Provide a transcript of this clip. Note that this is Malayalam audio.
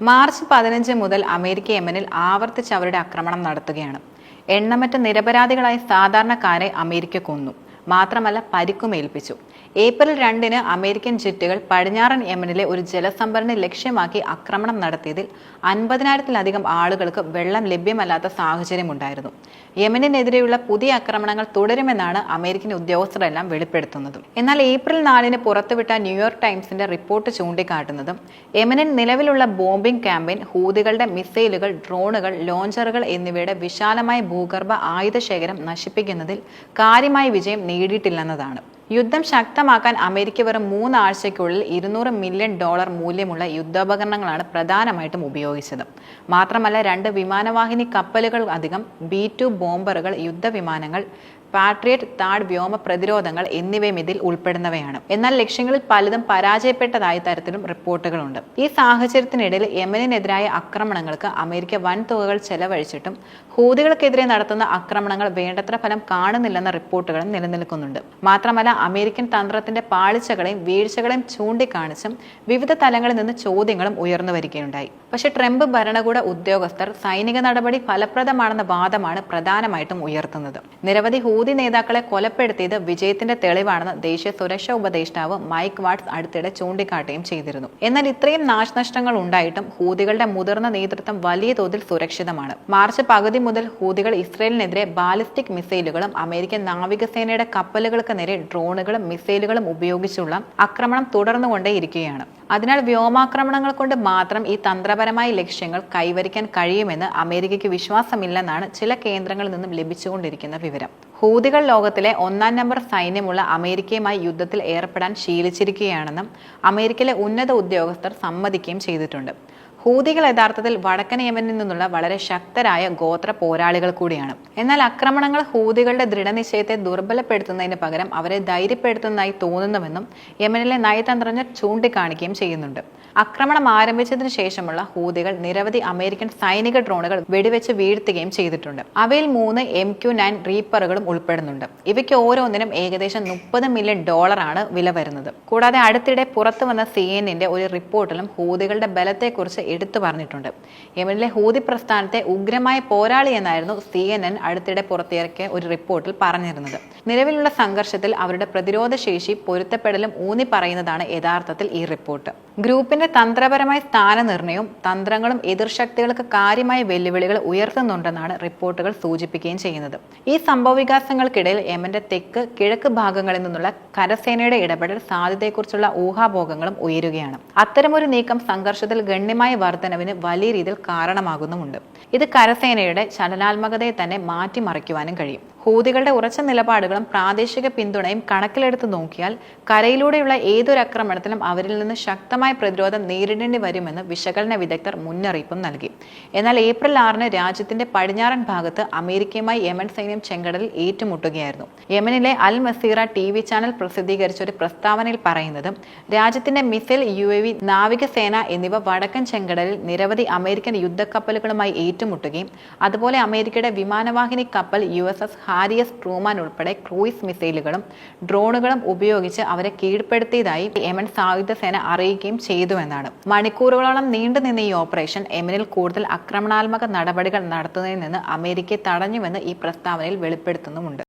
മാർച്ച് പതിനഞ്ച് മുതൽ അമേരിക്ക യമനിൽ ആവർത്തിച്ച് അവരുടെ ആക്രമണം നടത്തുകയാണ്. എണ്ണമറ്റ നിരപരാധികളായ സാധാരണക്കാരെ അമേരിക്ക കൊന്നു. മാത്രമല്ല പരിക്കുമേൽപ്പിച്ചു ഏപ്രിൽ രണ്ടിന് അമേരിക്കൻ ജെറ്റുകൾ പടിഞ്ഞാറൻ യമനിലെ ഒരു ജലസംഭരണി ലക്ഷ്യമാക്കി ആക്രമണം നടത്തിയതിൽ അൻപതിനായിരത്തിലധികം ആളുകൾക്ക് വെള്ളം ലഭ്യമല്ലാത്ത സാഹചര്യമുണ്ടായിരുന്നു. യമനിനെതിരെയുള്ള പുതിയ ആക്രമണങ്ങൾ തുടരുമെന്നാണ് അമേരിക്കൻ ഉദ്യോഗസ്ഥരെല്ലാം വെളിപ്പെടുത്തുന്നത്. എന്നാൽ ഏപ്രിൽ നാലിന് പുറത്തുവിട്ട ന്യൂയോർക്ക് ടൈംസിന്റെ റിപ്പോർട്ട് ചൂണ്ടിക്കാട്ടുന്നതും യമനിൽ നിലവിലുള്ള ബോംബിംഗ് ക്യാമ്പയിൻ ഹൂതികളുടെ മിസൈലുകൾ ഡ്രോണുകൾ ലോഞ്ചറുകൾ എന്നിവയുടെ വിശാലമായ ഭൂഗർഭ ആയുധശേഖരം നശിപ്പിക്കുന്നതിൽ കാര്യമായ വിജയം നേടിയിട്ടില്ലെന്നതാണ്. യുദ്ധം ശക്തമാക്കാൻ അമേരിക്ക വെറും മൂന്നാഴ്ചയ്ക്കുള്ളിൽ ഇരുന്നൂറ് മില്യൺ ഡോളർ മൂല്യമുള്ള യുദ്ധോപകരണങ്ങളാണ് പ്രധാനമായിട്ടും ഉപയോഗിച്ചത്. മാത്രമല്ല രണ്ട് വിമാനവാഹിനി കപ്പലുകൾ അധികം ബി ടു ബോംബറുകൾ യുദ്ധവിമാനങ്ങൾ പാട്രിയറ്റ് താഡ് വ്യോമ പ്രതിരോധങ്ങൾ എന്നിവയും ഇതിൽ ഉൾപ്പെടുന്നവയാണ്. എന്നാൽ ലക്ഷ്യങ്ങളിൽ പലതും പരാജയപ്പെട്ടതായി തരത്തിലും റിപ്പോർട്ടുകളുണ്ട്. ഈ സാഹചര്യത്തിനിടയിൽ യമനിനെതിരായ ആക്രമണങ്ങൾക്ക് അമേരിക്ക വൻ തുകകൾ ചെലവഴിച്ചിട്ടും ഹൂതികൾക്കെതിരെ നടത്തുന്ന ആക്രമണങ്ങൾ വേണ്ടത്ര ഫലം കാണുന്നില്ലെന്ന റിപ്പോർട്ടുകളും നിലനിൽക്കുന്നുണ്ട്. മാത്രമല്ല അമേരിക്കൻ തന്ത്രത്തിന്റെ പാളിച്ചകളെയും വീഴ്ചകളെയും ചൂണ്ടിക്കാണിച്ചും വിവിധ തലങ്ങളിൽ നിന്ന് ചോദ്യങ്ങളും ഉയർന്നു വരികയുണ്ടായി. പക്ഷേ ട്രംപ് ഭരണകൂട ഉദ്യോഗസ്ഥർ സൈനിക നടപടി ഫലപ്രദമാണെന്ന വാദമാണ് പ്രധാനമായിട്ടും ഉയർത്തുന്നത്. നിരവധി ഹൂതി നേതാക്കളെ കൊലപ്പെടുത്തിയത് വിജയത്തിന്റെ തെളിവാണെന്ന് ദേശീയ സുരക്ഷാ ഉപദേഷ്ടാവ് മൈക്ക് വാട്സ് അടുത്തിടെ ചൂണ്ടിക്കാട്ടുകയും ചെയ്തിരുന്നു. എന്നാൽ ഇത്രയും നാശനഷ്ടങ്ങൾ ഉണ്ടായിട്ടും ഹൂതികളുടെ മുതിർന്ന നേതൃത്വം വലിയ തോതിൽ സുരക്ഷിതമാണ്. മാർച്ച് പകുതി മുതൽ ഹൂതികൾ ഇസ്രയേലിനെതിരെ ബാലിസ്റ്റിക് മിസൈലുകളും അമേരിക്കൻ നാവികസേനയുടെ കപ്പലുകൾക്ക് നേരെ ഡ്രോണുകളും മിസൈലുകളും ഉപയോഗിച്ചുള്ള ആക്രമണം തുടർന്നുകൊണ്ടേയിരിക്കുകയാണ്. അതിനാൽ വ്യോമാക്രമണങ്ങൾ കൊണ്ട് മാത്രം ഈ തന്ത്രപരമായ ലക്ഷ്യങ്ങൾ കൈവരിക്കാൻ കഴിയുമെന്ന് അമേരിക്കയ്ക്ക് വിശ്വാസമില്ലെന്നാണ് ചില കേന്ദ്രങ്ങളിൽ നിന്നും ലഭിച്ചുകൊണ്ടിരിക്കുന്ന വിവരം. ഹൂതികൾ ലോകത്തിലെ ഒന്നാം നമ്പർ സൈന്യമുള്ള അമേരിക്കയുമായി യുദ്ധത്തിൽ ഏർപ്പെടാൻ ശീലിച്ചിരിക്കുകയാണെന്നും അമേരിക്കയിലെ ഉന്നത ഉദ്യോഗസ്ഥർ സമ്മതിക്കുകയും ചെയ്തിട്ടുണ്ട്. ഹൂതികൾ യഥാർത്ഥത്തിൽ വടക്കൻ യമനിൽ നിന്നുള്ള വളരെ ശക്തരായ ഗോത്ര പോരാളികൾ കൂടിയാണ്. എന്നാൽ ആക്രമണങ്ങൾ ഹൂതികളുടെ ദൃഢനിശ്ചയത്തെ ദുർബലപ്പെടുത്തുന്നതിന് പകരം അവരെ ധൈര്യപ്പെടുത്തുന്നതായി തോന്നുന്നുവെന്നും യമനിലെ നയതന്ത്രജ്ഞർ ചൂണ്ടിക്കാണിക്കുകയും ചെയ്യുന്നുണ്ട്. ആക്രമണം ആരംഭിച്ചതിനു ശേഷമുള്ള ഹൂതികൾ നിരവധി അമേരിക്കൻ സൈനിക ഡ്രോണുകൾ വെടിവെച്ച് വീഴ്ത്തുകയും ചെയ്തിട്ടുണ്ട്. അവയിൽ മൂന്ന് എം ക്യു നയൻ റീപ്പറുകളും ഉൾപ്പെടുന്നുണ്ട്. ഇവയ്ക്ക് ഓരോന്നിനും ഏകദേശം മുപ്പത് മില്യൺ ഡോളറാണ് വില വരുന്നത്. കൂടാതെ അടുത്തിടെ പുറത്തു വന്ന സി എന്നിന്റെ ഒരു റിപ്പോർട്ടിലും ഹൂതികളുടെ ബലത്തെക്കുറിച്ച് എടുത്തു പറഞ്ഞിട്ടുണ്ട്. യമനിലെ ഹൂതി പ്രസ്ഥാനത്തെ ഉഗ്രമായ പോരാളി എന്നായിരുന്നു സി എൻ എൻ അടുത്തിടെ പുറത്തിറക്കിയ ഒരു റിപ്പോർട്ടിൽ പറഞ്ഞിരുന്നത്. നിലവിലുള്ള സംഘർഷത്തിൽ അവരുടെ പ്രതിരോധ ശേഷി പൊരുത്തപ്പെടലും ഊന്നി പറയുന്നതാണ് യഥാർത്ഥത്തിൽ ഈ റിപ്പോർട്ട്. ഗ്രൂപ്പിന്റെ തന്ത്രപരമായ സ്ഥാനനിർണയവും തന്ത്രങ്ങളും എതിർശക്തികൾക്ക് കാര്യമായ വെല്ലുവിളികൾ ഉയർത്തുന്നുണ്ടെന്നാണ് റിപ്പോർട്ടുകൾ സൂചിപ്പിക്കുകയും ചെയ്യുന്നത്. ഈ സംഭവവികാസങ്ങൾക്കിടയിൽ യമന്റെ തെക്ക് കിഴക്ക് ഭാഗങ്ങളിൽ നിന്നുള്ള കരസേനയുടെ ഇടപെടൽ സാധ്യതയെക്കുറിച്ചുള്ള ഊഹാഭോഗങ്ങളും ഉയരുകയാണ്. അത്തരമൊരു നീക്കം സംഘർഷത്തിൽ ഗണ്യമായ വർധനവിന് വലിയ രീതിയിൽ കാരണമാകുന്നുമുണ്ട്. ഇത് കരസേനയുടെ ചലനാത്മകതയെ തന്നെ മാറ്റിമറിക്കുവാനും കഴിയും. ഹൂതികളുടെ ഉറച്ച നിലപാടുകളും പ്രാദേശിക പിന്തുണയും കണക്കിലെടുത്ത് നോക്കിയാൽ കരയിലൂടെയുള്ള ഏതൊരു ആക്രമണത്തിലും അവരിൽ നിന്ന് ശക്തമായ പ്രതിരോധം നേരിടേണ്ടി വരുമെന്ന് വിശകലന വിദഗ്ധർ മുന്നറിയിപ്പും നൽകി. എന്നാൽ ഏപ്രിൽ ആറിന് രാജ്യത്തിന്റെ പടിഞ്ഞാറൻ ഭാഗത്ത് അമേരിക്കയുമായി യമൻ സൈന്യം ചെങ്കടലിൽ ഏറ്റുമുട്ടുകയായിരുന്നു. യമനിലെ Al Masirah T V channel പ്രസിദ്ധീകരിച്ച ഒരു പ്രസ്താവനയിൽ പറയുന്നത് രാജ്യത്തിന്റെ മിസൈൽ യു എ വി നാവികസേന എന്നിവ വടക്കൻ ചെങ്കടലിൽ നിരവധി അമേരിക്കൻ യുദ്ധക്കപ്പലുകളുമായി ഏറ്റുമുട്ടുകയും അതുപോലെ അമേരിക്കയുടെ വിമാനവാഹിനി കപ്പൽ U S S Harry S Truman ഉൾപ്പെടെ ക്രൂയിസ് മിസൈലുകളും ഡ്രോണുകളും ഉപയോഗിച്ച് അവരെ കീഴ്പ്പെടുത്തിയതായി യമൻ സായുധ സേന അറിയിക്കുകയും ചെയ്തുവെന്നാണ്. മണിക്കൂറുകളോളം നീണ്ടുനിന്ന ഈ ഓപ്പറേഷൻ എമിനിൽ കൂടുതൽ ആക്രമണാത്മക നടപടികൾ നടത്തുന്നതിൽ നിന്ന് അമേരിക്കയെ തടഞ്ഞുവെന്ന് ഈ പ്രസ്താവനയിൽ വെളിപ്പെടുത്തുന്നുമുണ്ട്.